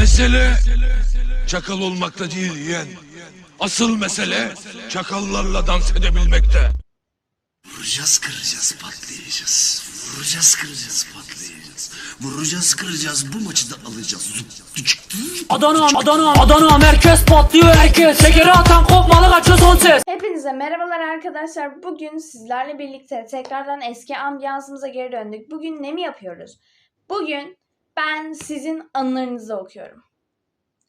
Mesele çakal olmakta değil yeğen. Asıl mesele çakallarla dans edebilmekte. Vuracağız kıracağız patlayacağız. Vuracağız kıracağız patlayacağız. Vuracağız kıracağız bu maçı da alacağız. Adana, Adana, Adana merkez patlıyor herkes. Şekeri atan kopmalı kaçıyor son ses. Hepinize merhabalar arkadaşlar. Bugün sizlerle birlikte tekrardan eski ambiyansımıza geri döndük. Bugün ne mi yapıyoruz? Bugün ben sizin anılarınızı okuyorum.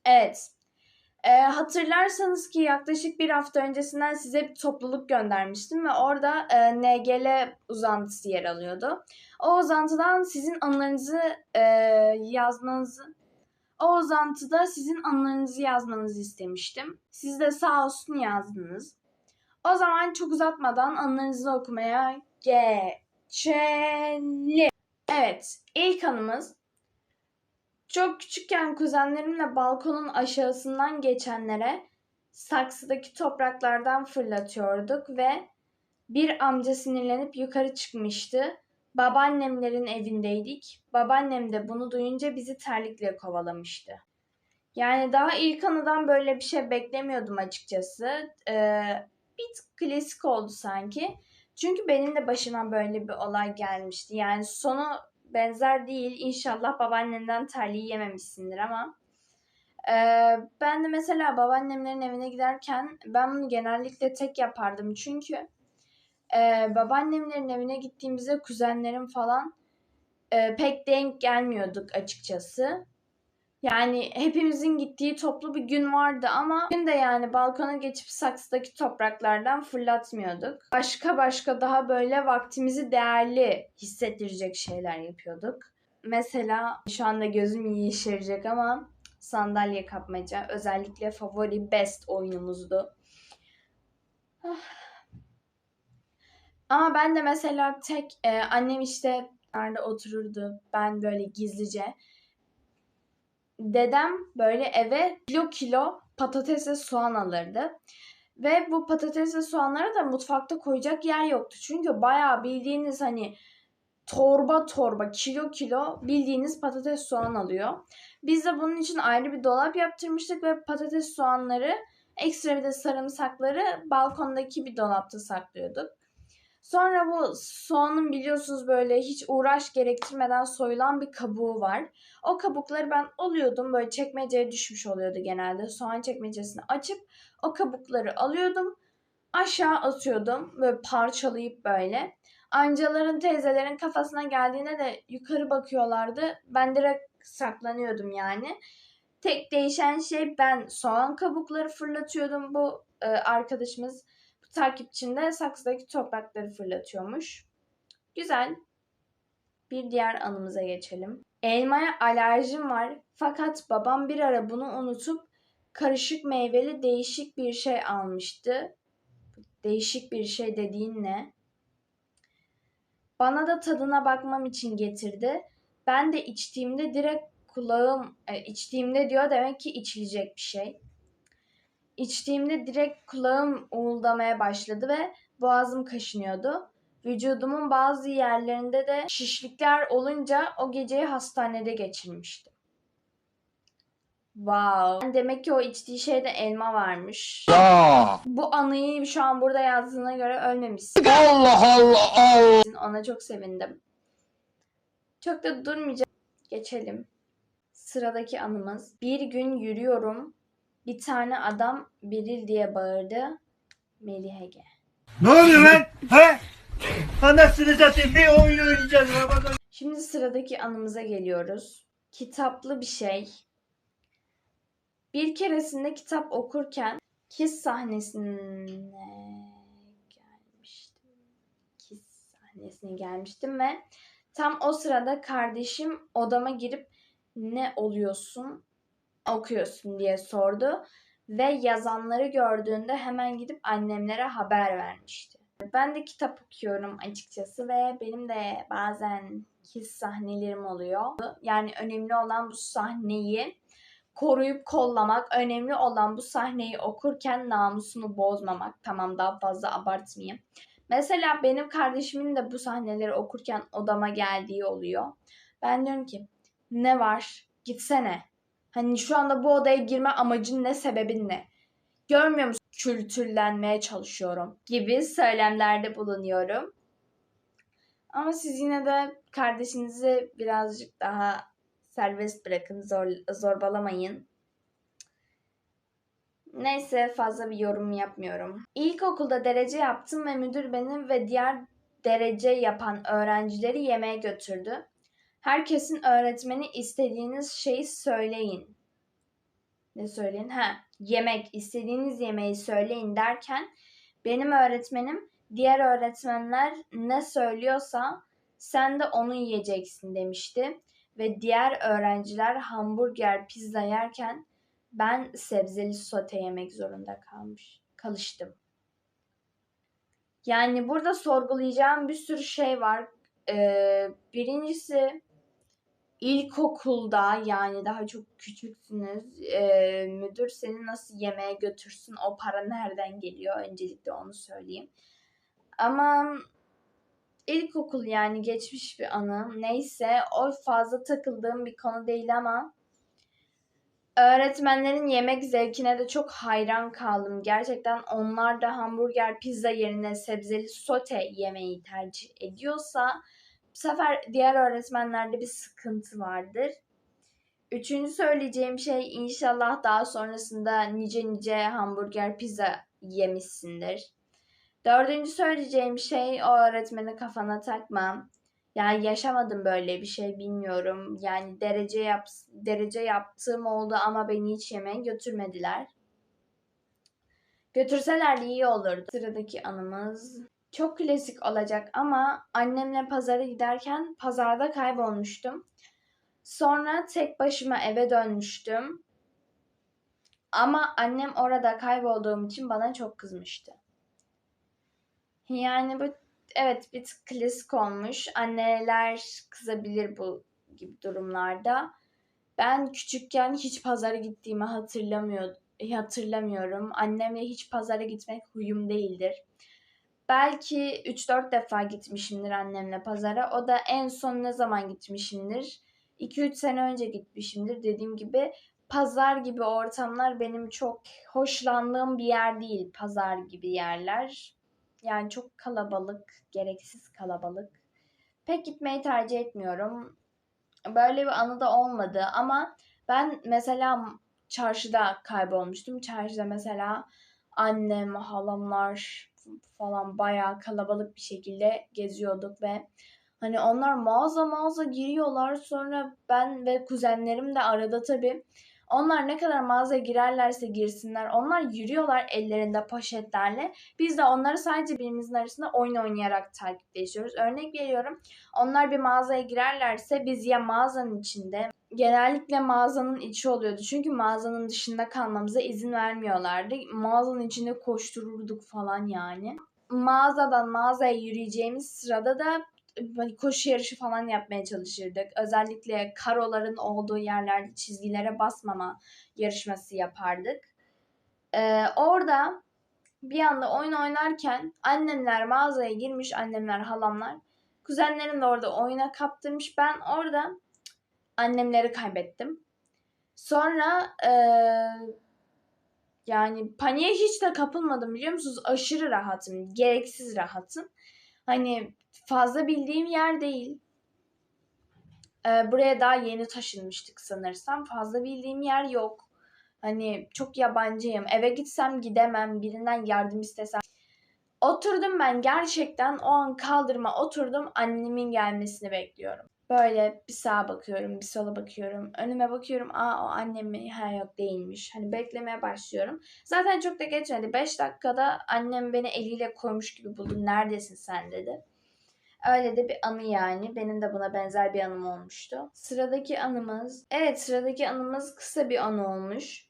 Evet. Ee, hatırlarsanız ki yaklaşık bir hafta öncesinden size bir topluluk göndermiştim ve orada e, NGL uzantısı yer alıyordu. O uzantıdan sizin anılarınızı e, yazmanızı o uzantıda sizin anılarınızı yazmanızı istemiştim. Siz de sağ olsun yazdınız. O zaman çok uzatmadan anılarınızı okumaya geçelim. Evet, ilk anımız çok küçükken kuzenlerimle balkonun aşağısından geçenlere saksıdaki topraklardan fırlatıyorduk ve bir amca sinirlenip yukarı çıkmıştı. Babaannemlerin evindeydik. Babaannem de bunu duyunca bizi terlikle kovalamıştı. Yani daha ilk anıdan böyle bir şey beklemiyordum açıkçası. Ee, bir klasik oldu sanki. Çünkü benim de başıma böyle bir olay gelmişti. Yani sonu benzer değil. İnşallah babaannenden terliği yememişsindir ama. Ee, ben de mesela babaannemlerin evine giderken ben bunu genellikle tek yapardım. Çünkü e, babaannemlerin evine gittiğimizde kuzenlerim falan e, pek denk gelmiyorduk açıkçası. Yani hepimizin gittiği toplu bir gün vardı ama gün de yani balkona geçip saksıdaki topraklardan fırlatmıyorduk. Başka başka daha böyle vaktimizi değerli hissettirecek şeyler yapıyorduk. Mesela şu anda gözüm yeşerecek ama sandalye kapmaca özellikle favori best oyunumuzdu. Ah. Ama ben de mesela tek e, annem işte nerede otururdu. Ben böyle gizlice dedem böyle eve kilo kilo patates ve soğan alırdı. Ve bu patates ve soğanları da mutfakta koyacak yer yoktu. Çünkü bayağı bildiğiniz hani torba torba kilo kilo bildiğiniz patates soğan alıyor. Biz de bunun için ayrı bir dolap yaptırmıştık ve patates soğanları ekstra bir de sarımsakları balkondaki bir dolapta saklıyorduk. Sonra bu soğanın biliyorsunuz böyle hiç uğraş gerektirmeden soyulan bir kabuğu var. O kabukları ben alıyordum böyle çekmeceye düşmüş oluyordu genelde. Soğan çekmecesini açıp o kabukları alıyordum. Aşağı atıyordum böyle parçalayıp böyle. Amcaların teyzelerin kafasına geldiğinde de yukarı bakıyorlardı. Ben direkt saklanıyordum yani. Tek değişen şey ben soğan kabukları fırlatıyordum. Bu e, arkadaşımız takipçinde saksıdaki toprakları fırlatıyormuş. Güzel. Bir diğer anımıza geçelim. Elmaya alerjim var fakat babam bir ara bunu unutup karışık meyveli değişik bir şey almıştı. Değişik bir şey dediğin ne? Bana da tadına bakmam için getirdi. Ben de içtiğimde direkt kulağım, e, içtiğimde diyor demek ki içilecek bir şey. İçtiğimde direkt kulağım uğuldamaya başladı ve boğazım kaşınıyordu. Vücudumun bazı yerlerinde de şişlikler olunca o geceyi hastanede geçirmiştim. Wow. Demek ki o içtiği şeyde elma varmış. Ya Bu anıyı şu an burada yazdığına göre ölmemişsin. Allah Allah Allah. Ona çok sevindim. Çok da durmayacağım. Geçelim. Sıradaki anımız. Bir gün yürüyorum. Bir tane adam Biril diye bağırdı. Melih Ege. Ne oluyor lan? He? Anasını satayım bir oyun oynayacağız. Şimdi sıradaki anımıza geliyoruz. Kitaplı bir şey. Bir keresinde kitap okurken kiss sahnesine gelmiştim. Kiss sahnesine gelmiştim ve tam o sırada kardeşim odama girip ne oluyorsun okuyorsun diye sordu ve yazanları gördüğünde hemen gidip annemlere haber vermişti. Ben de kitap okuyorum açıkçası ve benim de bazen kiss sahnelerim oluyor. Yani önemli olan bu sahneyi koruyup kollamak, önemli olan bu sahneyi okurken namusunu bozmamak. Tamam daha fazla abartmayayım. Mesela benim kardeşimin de bu sahneleri okurken odama geldiği oluyor. Ben diyorum ki ne var gitsene Hani şu anda bu odaya girme amacın ne, sebebin ne? Görmüyor musun? Kültürlenmeye çalışıyorum gibi söylemlerde bulunuyorum. Ama siz yine de kardeşinizi birazcık daha serbest bırakın, zor, zorbalamayın. Neyse fazla bir yorum yapmıyorum. İlkokulda derece yaptım ve müdür beni ve diğer derece yapan öğrencileri yemeğe götürdü. Herkesin öğretmeni istediğiniz şeyi söyleyin. Ne söyleyin? Ha, yemek, istediğiniz yemeği söyleyin derken benim öğretmenim diğer öğretmenler ne söylüyorsa sen de onu yiyeceksin demişti. Ve diğer öğrenciler hamburger, pizza yerken ben sebzeli sote yemek zorunda kalmış, kalıştım. Yani burada sorgulayacağım bir sürü şey var. Ee, birincisi ilkokulda yani daha çok küçüksünüz. Ee, müdür seni nasıl yemeğe götürsün? O para nereden geliyor? Öncelikle onu söyleyeyim. Ama ilkokul yani geçmiş bir anı. Neyse o fazla takıldığım bir konu değil ama öğretmenlerin yemek zevkine de çok hayran kaldım. Gerçekten onlar da hamburger, pizza yerine sebzeli sote yemeği tercih ediyorsa bu sefer diğer öğretmenlerde bir sıkıntı vardır. Üçüncü söyleyeceğim şey inşallah daha sonrasında nice nice hamburger, pizza yemişsindir. Dördüncü söyleyeceğim şey o öğretmeni kafana takma. Yani yaşamadım böyle bir şey bilmiyorum. Yani derece yap derece yaptığım oldu ama beni hiç yemeğe götürmediler. Götürseler iyi olurdu. Sıradaki anımız çok klasik olacak ama annemle pazara giderken pazarda kaybolmuştum. Sonra tek başıma eve dönmüştüm. Ama annem orada kaybolduğum için bana çok kızmıştı. Yani bu evet bir tık klasik olmuş. Anneler kızabilir bu gibi durumlarda. Ben küçükken hiç pazara gittiğimi hatırlamıyor, hatırlamıyorum. Annemle hiç pazara gitmek huyum değildir. Belki 3-4 defa gitmişimdir annemle pazara. O da en son ne zaman gitmişimdir? 2-3 sene önce gitmişimdir. Dediğim gibi pazar gibi ortamlar benim çok hoşlandığım bir yer değil. Pazar gibi yerler. Yani çok kalabalık, gereksiz kalabalık. Pek gitmeyi tercih etmiyorum. Böyle bir anı da olmadı ama ben mesela çarşıda kaybolmuştum. Çarşıda mesela annem, halamlar falan bayağı kalabalık bir şekilde geziyorduk ve hani onlar mağaza mağaza giriyorlar sonra ben ve kuzenlerim de arada tabii onlar ne kadar mağazaya girerlerse girsinler onlar yürüyorlar ellerinde poşetlerle. Biz de onları sadece birimizin arasında oyun oynayarak takipleşiyoruz. Örnek veriyorum onlar bir mağazaya girerlerse biz ya mağazanın içinde genellikle mağazanın içi oluyordu. Çünkü mağazanın dışında kalmamıza izin vermiyorlardı. Mağazanın içinde koştururduk falan yani. Mağazadan mağazaya yürüyeceğimiz sırada da hani koşu yarışı falan yapmaya çalışırdık. Özellikle karoların olduğu yerlerde çizgilere basmama yarışması yapardık. Ee, orada bir anda oyun oynarken annemler mağazaya girmiş, annemler, halamlar. Kuzenlerim de orada oyuna kaptırmış. Ben orada annemleri kaybettim. Sonra e, yani paniğe hiç de kapılmadım biliyor musunuz? Aşırı rahatım. Gereksiz rahatım. Hani fazla bildiğim yer değil. Ee, buraya daha yeni taşınmıştık sanırsam. Fazla bildiğim yer yok. Hani çok yabancıyım. Eve gitsem gidemem. Birinden yardım istesem. Oturdum ben gerçekten o an kaldırma oturdum. Annemin gelmesini bekliyorum. Böyle bir sağa bakıyorum, bir sola bakıyorum. Önüme bakıyorum. Aa o annem mi? Ha yok değilmiş. Hani beklemeye başlıyorum. Zaten çok da geçmedi. 5 dakikada annem beni eliyle koymuş gibi buldu. Neredesin sen dedi. Öyle de bir anı yani. Benim de buna benzer bir anım olmuştu. Sıradaki anımız, evet sıradaki anımız kısa bir anı olmuş.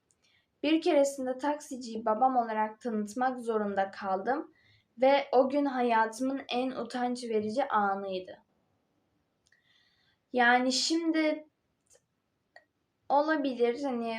Bir keresinde taksiciyi babam olarak tanıtmak zorunda kaldım ve o gün hayatımın en utanç verici anıydı. Yani şimdi olabilir hani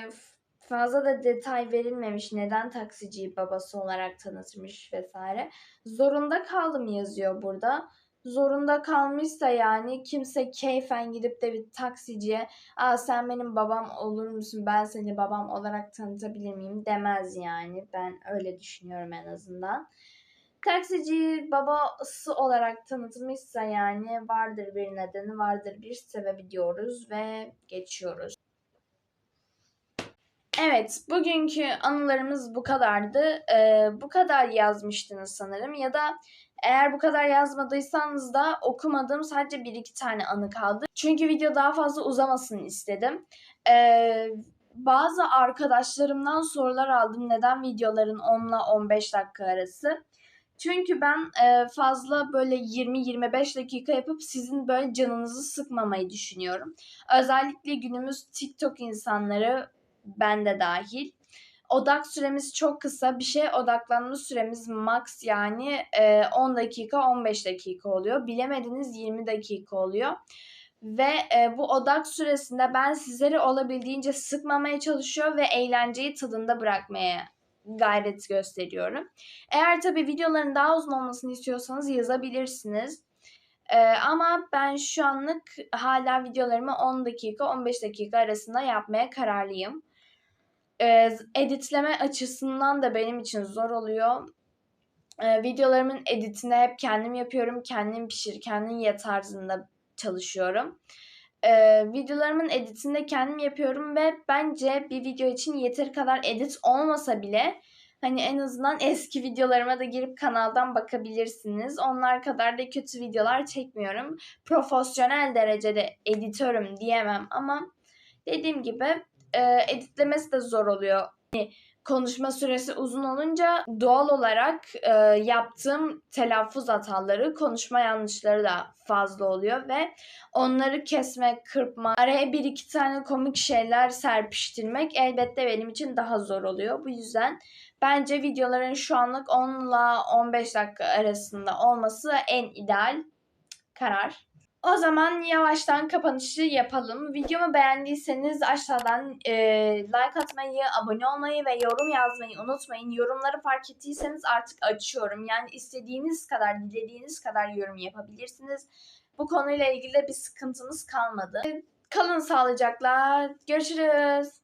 fazla da detay verilmemiş neden taksiciyi babası olarak tanıtmış vesaire. Zorunda kaldım yazıyor burada. zorunda kalmışsa yani kimse keyfen gidip de bir taksiciye Aa, sen benim babam olur musun ben seni babam olarak tanıtabilir miyim demez yani ben öyle düşünüyorum en azından. Taksici babası olarak tanıtmışsa yani vardır bir nedeni vardır bir sebebi diyoruz ve geçiyoruz. Evet, bugünkü anılarımız bu kadardı. Ee, bu kadar yazmıştınız sanırım ya da eğer bu kadar yazmadıysanız da okumadığım sadece bir iki tane anı kaldı. Çünkü video daha fazla uzamasın istedim. Ee, bazı arkadaşlarımdan sorular aldım. Neden videoların 10 ile 15 dakika arası? Çünkü ben e, fazla böyle 20-25 dakika yapıp sizin böyle canınızı sıkmamayı düşünüyorum. Özellikle günümüz TikTok insanları ben de dahil. Odak süremiz çok kısa. Bir şeye odaklanma süremiz max yani e, 10 dakika 15 dakika oluyor. Bilemediniz 20 dakika oluyor. Ve e, bu odak süresinde ben sizleri olabildiğince sıkmamaya çalışıyor ve eğlenceyi tadında bırakmaya gayret gösteriyorum. Eğer tabii videoların daha uzun olmasını istiyorsanız yazabilirsiniz. Ee, ama ben şu anlık hala videolarımı 10 dakika 15 dakika arasında yapmaya kararlıyım. Ee, editleme açısından da benim için zor oluyor. Ee, videolarımın editini hep kendim yapıyorum. Kendim pişir, kendim ye tarzında çalışıyorum. Ee, videolarımın editini kendim yapıyorum ve bence bir video için yeteri kadar edit olmasa bile hani en azından eski videolarıma da girip kanaldan bakabilirsiniz. Onlar kadar da kötü videolar çekmiyorum. Profesyonel derecede editörüm diyemem ama dediğim gibi e, editlemesi de zor oluyor. Yani konuşma süresi uzun olunca doğal olarak e, yaptığım telaffuz hataları, konuşma yanlışları da fazla oluyor ve onları kesmek, kırpmak, araya bir iki tane komik şeyler serpiştirmek elbette benim için daha zor oluyor. Bu yüzden bence videoların şu anlık 10 ile 15 dakika arasında olması en ideal karar. O zaman yavaştan kapanışı yapalım. Videomu beğendiyseniz aşağıdan e, like atmayı, abone olmayı ve yorum yazmayı unutmayın. Yorumları fark ettiyseniz artık açıyorum. Yani istediğiniz kadar, dilediğiniz kadar yorum yapabilirsiniz. Bu konuyla ilgili de bir sıkıntınız kalmadı. Kalın sağlıcakla. Görüşürüz.